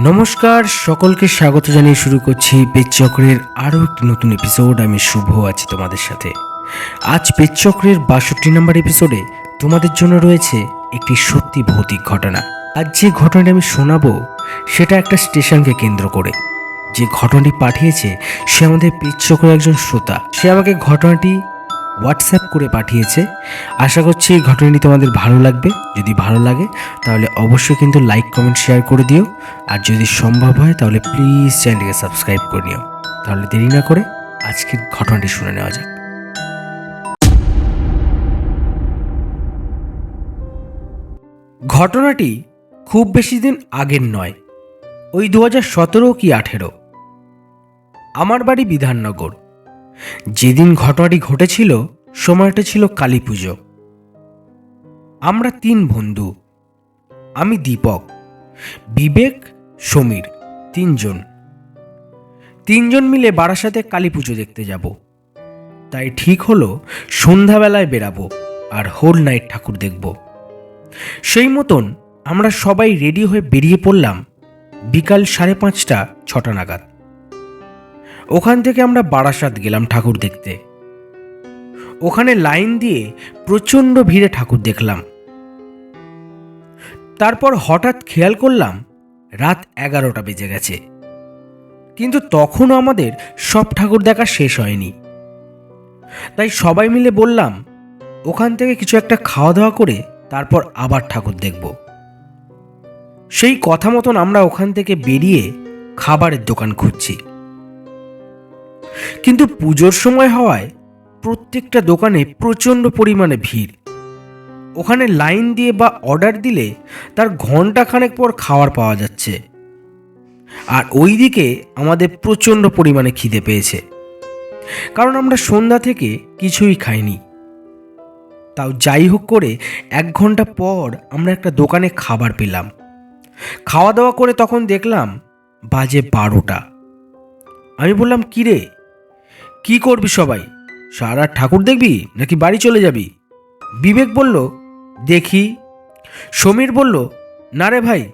নমস্কার, সকলকে স্বাগত জানিয়ে শুরু করছি পেচচক্রের আরও একটি নতুন এপিসোড আমি শুভ আছি তোমাদের সাথে। আজ পেচচক্রের বাষট্টি নম্বর এপিসোডে তোমাদের জন্য রয়েছে একটি সত্যি ভৌতিক ঘটনা। আজ যে ঘটনাটি আমি শোনাবো, সেটা একটা স্টেশনকে কেন্দ্র করে। যে ঘটনাটি পাঠিয়েছে, সে আমাদের পেচচক্রের একজন শ্রোতা। সে আমাকে ঘটনাটি হোয়াটসঅ্যাপ করে পাঠিয়েছে। আশা করছি এই ঘটনাটি তোমাদের ভালো লাগবে। যদি ভালো লাগে, তাহলে অবশ্যই কিন্তু লাইক কমেন্ট শেয়ার করে দিও। আর যদি সম্ভব হয়, তাহলে প্লিজ চ্যানেলটিকে সাবস্ক্রাইব করে নিও। তাহলে দেরি না করে আজকের ঘটনাটি শুনে নেওয়া যাক। ঘটনাটি খুব বেশি দিন আগের নয়, ওই দু হাজার সতেরো কি আঠেরো। আমার বাড়ি বিধাননগর। যেদিন ঘটনাটি ঘটেছিল, সময়টা ছিল কালী পুজো। আমরা তিন বন্ধু। আমি দীপক, বিবেক, সমীর, তিনজন। তিনজন মিলে বারাসাতে কালী পুজো দেখতে যাব। তাই ঠিক হলো, সন্ধ্যাবেলায় বেরাবো আর হোল নাইট ঠাকুর দেখব। সেই মতন আমরা সবাই রেডি হয়ে বেরিয়ে পড়লাম বিকাল সাড়ে পাঁচটা, ছটা নাগাদ। ওখান থেকে আমরা বারাসাত গেলাম ঠাকুর দেখতে। ওখানে লাইন দিয়ে প্রচণ্ড ভিড়ে ঠাকুর দেখলাম। তারপর হঠাৎ খেয়াল করলাম, রাত এগারোটা বেজে গেছে। কিন্তু তখনও আমাদের সব ঠাকুর দেখা শেষ হয়নি। তাই সবাই মিলে বললাম, ওখান থেকে কিছু একটা খাওয়া দাওয়া করে তারপর আবার ঠাকুর দেখব। সেই কথা মতন আমরা ওখান থেকে বেরিয়ে খাবারের দোকান খুঁজছি। কিন্তু পুজোর সময় হওয়ায় প্রত্যেকটা দোকানে প্রচণ্ড পরিমাণে ভিড়। ওখানে লাইন দিয়ে বা অর্ডার দিলে তার ঘণ্টা খানেক পর খাবার পাওয়া যাচ্ছে। আর ওইদিকে আমাদের প্রচণ্ড পরিমাণে খিদে পেয়েছে। কারণ আমরা সন্ধ্যা থেকে কিছুই খাইনি। তাও যাই হোক করে এক ঘণ্টা পর আমরা একটা দোকানে খাবার পেলাম। খাওয়া দাওয়া করে তখন দেখলাম বাজে বারোটা। আমি বললাম, কিরে কি করবি সবাই? সারা ঠাকুর দেখবি নাকি বাড়ি চলে যাবি? বিবেক বলল, দেখি। সমীর বলল, না রে ভাই,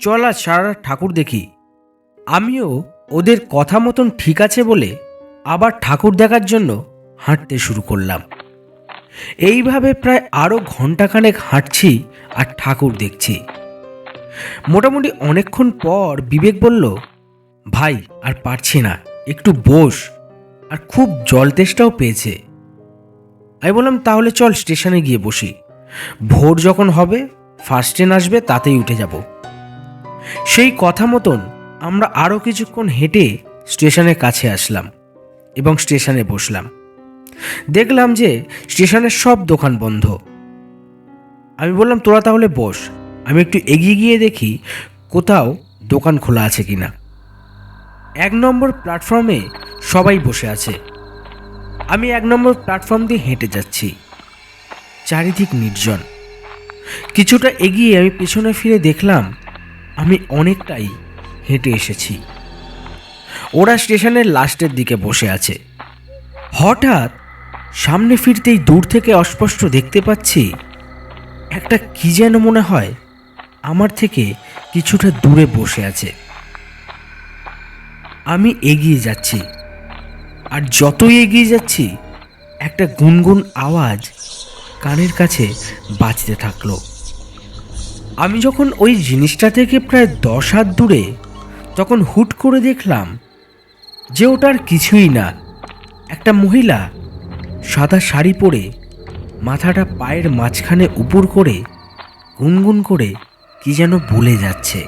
চল আজ সারা ঠাকুর দেখি। আমিও ওদের কথা মতন ঠিক আছে বলে আবার ঠাকুর দেখার জন্য হাঁটতে শুরু করলাম। এইভাবে প্রায় আরও ঘন্টাখানেক হাঁটছি আর ঠাকুর দেখছি। মোটামুটি অনেকক্ষণ পর বিবেক বলল, ভাই, আর পারছি না, একটু বস। আর খুব জল তেষ্টাও পেয়েছে। আমি বললাম, তাহলে চল স্টেশনে গিয়ে বসি। ভোর যখন হবে ফার্স্ট ট্রেন আসবে, তাতেই উঠে যাব। সেই কথা মতন আমরা আরও কিছুক্ষণ হেঁটে স্টেশনের কাছে আসলাম এবং স্টেশনে বসলাম। দেখলাম যে স্টেশনের সব দোকান বন্ধ। আমি বললাম, তোরা তাহলে বস, আমি একটু এগিয়ে গিয়ে দেখি কোথাও দোকান খোলা আছে কিনা। এক নম্বর প্ল্যাটফর্মে সবাই বসে আছে। আমি এক নম্বর প্ল্যাটফর্ম দিয়ে হেঁটে যাচ্ছি। চারিদিক নির্জন। কিছুটা এগিয়ে আমি পিছনে ফিরে দেখলাম, আমি অনেকটাই হেঁটে এসেছি। ওরা স্টেশনের লাস্টের দিকে বসে আছে। হঠাৎ সামনে ফিরতেই দূর থেকে অস্পষ্ট দেখতে পাচ্ছি, একটা কি যেন মনে হয় আমার থেকে কিছুটা দূরে বসে আছে। আমি এগিয়ে যাচ্ছি। আর যতই এগিয়ে যাচ্ছি, একটা গুনগুন আওয়াজ কানের কাছে বাঁচতে থাকল। আমি যখন ওই জিনিসটা থেকে প্রায় দশ হাত দূরে তখন হুট করে দেখলাম যে ওটার কিছুই না, একটা মহিলা সাদা শাড়ি পরে মাথাটা পায়ের মাঝখানে উপর করে গুনগুন করে কি যেন বলে যাচ্ছে।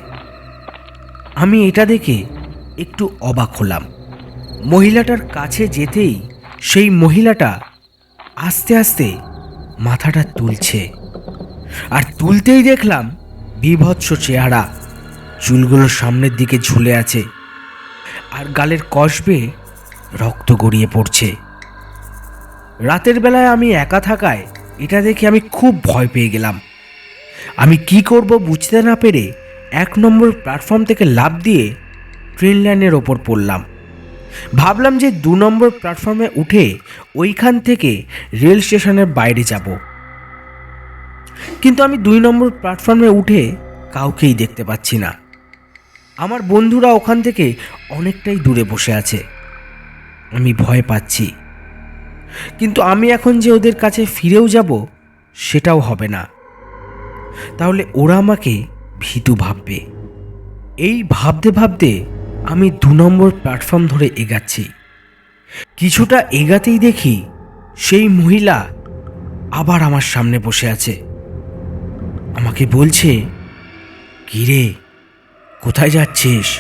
আমি এটা দেখে একটু অবাক হলাম। মহিলাটার কাছে যেতেই সেই মহিলাটা আস্তে আস্তে মাথাটা তুলছে। আর তুলতেই দেখলাম বিভৎস চেহারা, চুলগুলো সামনের দিকে ঝুলে আছে আর গালের কষবে রক্ত গড়িয়ে পড়ছে। রাতের বেলায় আমি একা থাকায় এটা দেখে আমি খুব ভয় পেয়ে গেলাম। আমি কি করব বুঝতে না পেরে এক নম্বর প্ল্যাটফর্ম থেকে লাফ দিয়ে ট্রেন লাইনের ওপর পড়লাম। ভাবলাম যে দু নম্বর প্ল্যাটফর্মে উঠে ওইখান থেকে রেল স্টেশনের বাইরে যাব। কিন্তু আমি দুই নম্বর প্ল্যাটফর্মে উঠে কাউকেই দেখতে পাচ্ছি না। আমার বন্ধুরা ওখান থেকে অনেকটাই দূরে বসে আছে। আমি ভয় পাচ্ছি। কিন্তু আমি এখন যে ওদের কাছে ফিরেও যাব, সেটাও হবে না। তাহলে ওরা আমাকে ভীতু ভাববে। এই ভাবতে ভাবতে আমি দু নম্বর প্ল্যাটফর্ম ধরে এগাচ্ছি। কিছুটা এগাতেই দেখি সেই মহিলা আবার আমার সামনে বসে আছে। আমাকে বলছে, কিরে, কোথায় যাচ্ছিস?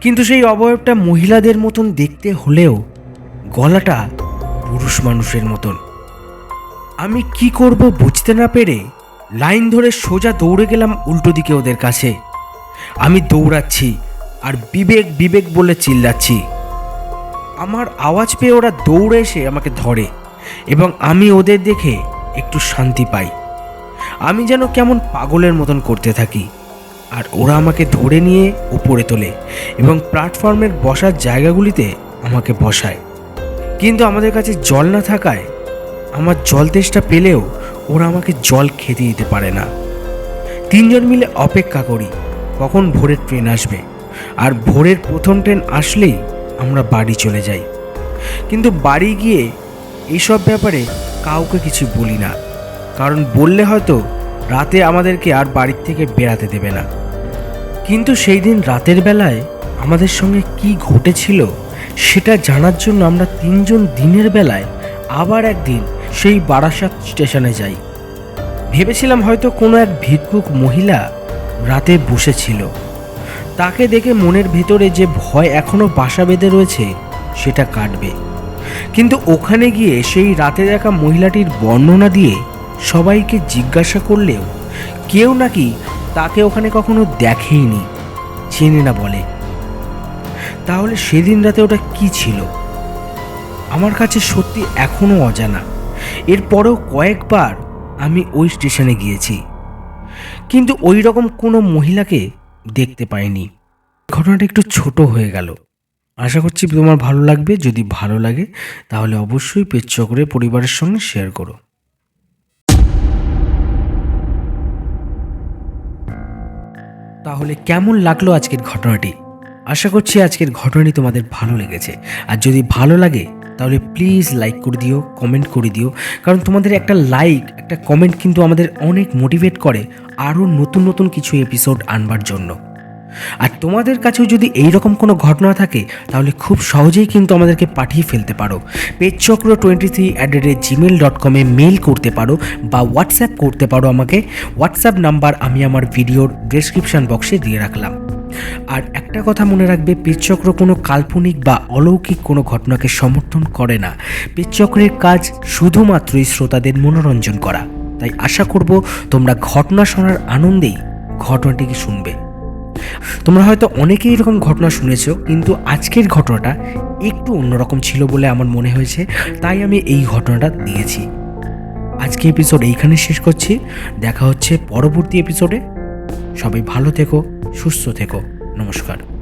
কিন্তু সেই অবয়বটা মহিলাদের মতন দেখতে হলেও গলাটা পুরুষ মানুষের মতন। আমি কি করব বুঝতে না পেরে লাইন ধরে সোজা দৌড়ে গেলাম উল্টো দিকে ওদের কাছে। আমি দৌড়াচ্ছি। আর বিবেক বিবেক বলে চিল্লাচ্ছি। আমার আওয়াজ পেয়ে ওরা দৌড়ে এসে আমাকে ধরে এবং আমি ওদের দেখে একটু শান্তি পাই। আমি যেন কেমন পাগলের মতন করতে থাকি। আর ওরা আমাকে ধরে নিয়ে উপরে তোলে এবং প্ল্যাটফর্মের বসার জায়গাগুলিতে আমাকে বসায়। কিন্তু আমাদের কাছে জল না থাকায় আমার জল তেষ্টা পেলেও ওরা আমাকে জল খেতে দিতে পারে না। তিনজন মিলে অপেক্ষা করি, কখন ভোরের ট্রেন আসবে। আর ভোরের প্রথম ট্রেন আসলেই আমরা বাড়ি চলে যাই। কিন্তু বাড়ি গিয়ে এইসব ব্যাপারে কাউকে কিছু বলি না। কারণ বললে হয়তো রাতে আমাদেরকে আর বাড়ির থেকে বেরাতে দেবে না। কিন্তু সেই দিন রাতের বেলায় আমাদের সঙ্গে কি ঘটেছিল সেটা জানার জন্য আমরা তিনজন দিনের বেলায় আবার একদিন সেই বারাসাত স্টেশনে যাই। ভেবেছিলাম হয়তো কোনো এক ভিক্ষুক মহিলা রাতে বসেছিল। তাকে দেখে মনের ভেতরে যে ভয় এখনও বাসা বেঁধে রয়েছে, সেটা কাটবে। কিন্তু ওখানে গিয়ে সেই রাতে দেখা মহিলাটির বর্ণনা দিয়ে সবাইকে জিজ্ঞাসা করলেও কেউ নাকি তাকে ওখানে কখনো দেখেইনি, চেনে না বলে। তাহলে সেদিন রাতে ওটা কি ছিল? আমার কাছে সত্যি এখনও অজানা। এরপরেও কয়েকবার আমি ওই স্টেশনে গিয়েছি। কিন্তু ওই রকম কোনো মহিলাকে দেখতে পাইনি। ঘটনাটা একটু ছোট হয়ে গেল। আশা করছি তোমার ভালো লাগবে। যদি ভালো লাগে, তাহলে অবশ্যই পেজ চক্রে পরিবারের সঙ্গে শেয়ার করো। তাহলে কেমন লাগল আজকের ঘটনাটি? আশা করছি আজকের ঘটনাটি তোমাদের ভালো লেগেছে। আর যদি ভালো লাগে তাহলে প্লিজ লাইক করে দিও কমেন্ট করে দিও। কারণ তোমাদের একটা লাইক একটা কমেন্ট কিন্তু আমাদের অনেক মোটিভেট করে আরও নতুন নতুন কিছু এপিসোড আনবার জন্য। আর তোমাদের কাছেও যদি এই রকম কোনো ঘটনা থাকে, তাহলে খুব সহজেই কিন্তু আমাদেরকে পাঠিয়ে ফেলতে পারো। পেজচক্র twenty three at the rate gmail dot কমে মেল করতে পারো বা হোয়াটসঅ্যাপ করতে পারো আমাকে। হোয়াটসঅ্যাপ নাম্বার আমি আমার ভিডিওর ডেসক্রিপশন বক্সে দিয়ে রাখলাম। আর একটা কথা মনে রাখবে পেজচক্র কোনো কাল্পনিক বা অলৌকিক কোনো ঘটনাকে সমর্থন করে না। পেজচক্রের কাজ শুধুমাত্রই শ্রোতাদের মনোরঞ্জন করা। তাই আশা করব তোমরা ঘটনা শোনার আনন্দেই ঘটনাটিকে শুনবে। তোমরা হয়তো অনেকেই এরকম ঘটনা শুনেছো, কিন্তু আজকের ঘটনাটা একটু অন্যরকম ছিল বলে আমার মনে হয়েছে, তাই আমি এই ঘটনাটা দিয়েছি। আজকে এপিসোড এইখানে শেষ করছি। দেখা হচ্ছে পরবর্তী এপিসোডে। সবাই ভালো থেকো। সুস্থ থেকো। নমস্কার।